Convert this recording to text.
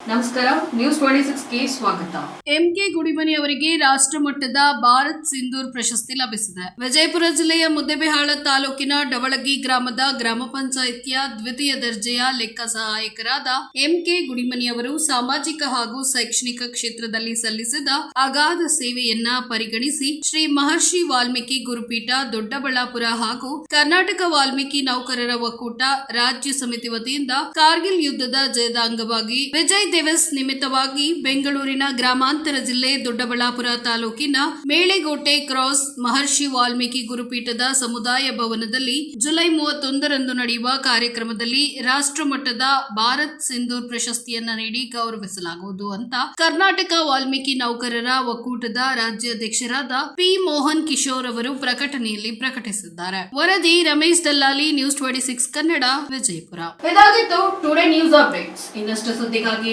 ನಮಸ್ಕಾರ news twenty ಸಿಕ್ಸ್ಗೆ ಸ್ವಾಗತ. MK Gudimani ಅವರಿಗೆ ರಾಷ್ಟ್ರ ಮಟ್ಟದ ಭಾರತ್ ಸಿಂಧೂರ್ ಪ್ರಶಸ್ತಿ ಲಭಿಸಿದೆ. ವಿಜಯಪುರ ಜಿಲ್ಲೆಯ ಮುದ್ದೆಬಿಹಾಳ ತಾಲೂಕಿನ ಡವಳಗಿ ಗ್ರಾಮದ ಗ್ರಾಮ ಪಂಚಾಯಿತಿಯ ದ್ವಿತೀಯ ದರ್ಜೆಯ ಲೆಕ್ಕ ಸಹಾಯಕರಾದ ಎಂಕೆ ಗುಡಿಮನಿ ಅವರು ಸಾಮಾಜಿಕ ಹಾಗೂ ಶೈಕ್ಷಣಿಕ ಕ್ಷೇತ್ರದಲ್ಲಿ ಸಲ್ಲಿಸಿದ ಅಗಾಧ ಸೇವೆಯನ್ನ ಪರಿಗಣಿಸಿ ಶ್ರೀ ಮಹರ್ಷಿ ವಾಲ್ಮೀಕಿ ಗುರುಪೀಠ, ದೊಡ್ಡಬಳ್ಳಾಪುರ ಹಾಗೂ ಕರ್ನಾಟಕ ವಾಲ್ಮೀಕಿ ನೌಕರರ ಒಕ್ಕೂಟ ರಾಜ್ಯ ಸಮಿತಿ ವತಿಯಿಂದ ಕಾರ್ಗಿಲ್ ಯುದ್ಧದ ಜಯದ ಅಂಗವಾಗಿ ವಿಜಯ್ ದಿವಸ್ ನಿಮಿತ್ತವಾಗಿ ಬೆಂಗಳೂರಿನ ಗ್ರಾಮಾಂತರ ಜಿಲ್ಲೆ ದೊಡ್ಡಬಳ್ಳಾಪುರ ತಾಲೂಕಿನ ಮೇಳೆಗೋಟೆ ಕ್ರಾಸ್ ಮಹರ್ಷಿ ವಾಲ್ಮೀಕಿ ಗುರುಪೀಠದ ಸಮುದಾಯ ಭವನದಲ್ಲಿ ಜುಲೈ ಮೂವತ್ತೊಂದರಂದು ನಡೆಯುವ ಕಾರ್ಯಕ್ರಮದಲ್ಲಿ ರಾಷ್ಟ್ರಮಟ್ಟದ ಭಾರತ್ ಸಿಂಧೂರ್ ಪ್ರಶಸ್ತಿಯನ್ನ ನೀಡಿ ಗೌರವಿಸಲಾಗುವುದು ಅಂತ ಕರ್ನಾಟಕ ವಾಲ್ಮೀಕಿ ನೌಕರರ ಒಕ್ಕೂಟದ ರಾಜ್ಯಾಧ್ಯಕ್ಷರಾದ ಪಿ ಮೋಹನ್ ಕಿಶೋರ್ ಅವರು ಪ್ರಕಟಣೆಯಲ್ಲಿ ಪ್ರಕಟಿಸಿದ್ದಾರೆ. ವರದಿ Ramesh Dallali news twenty six Kannada, Vijayapura. ಇದಾಗಿತ್ತು ಟುಡೇ ನ್ಯೂಸ್ ಅಪ್ಡೇಟ್ಸ್ ಇನ್ನಷ್ಟು ಸುದ್ದಿಗಾಗಿ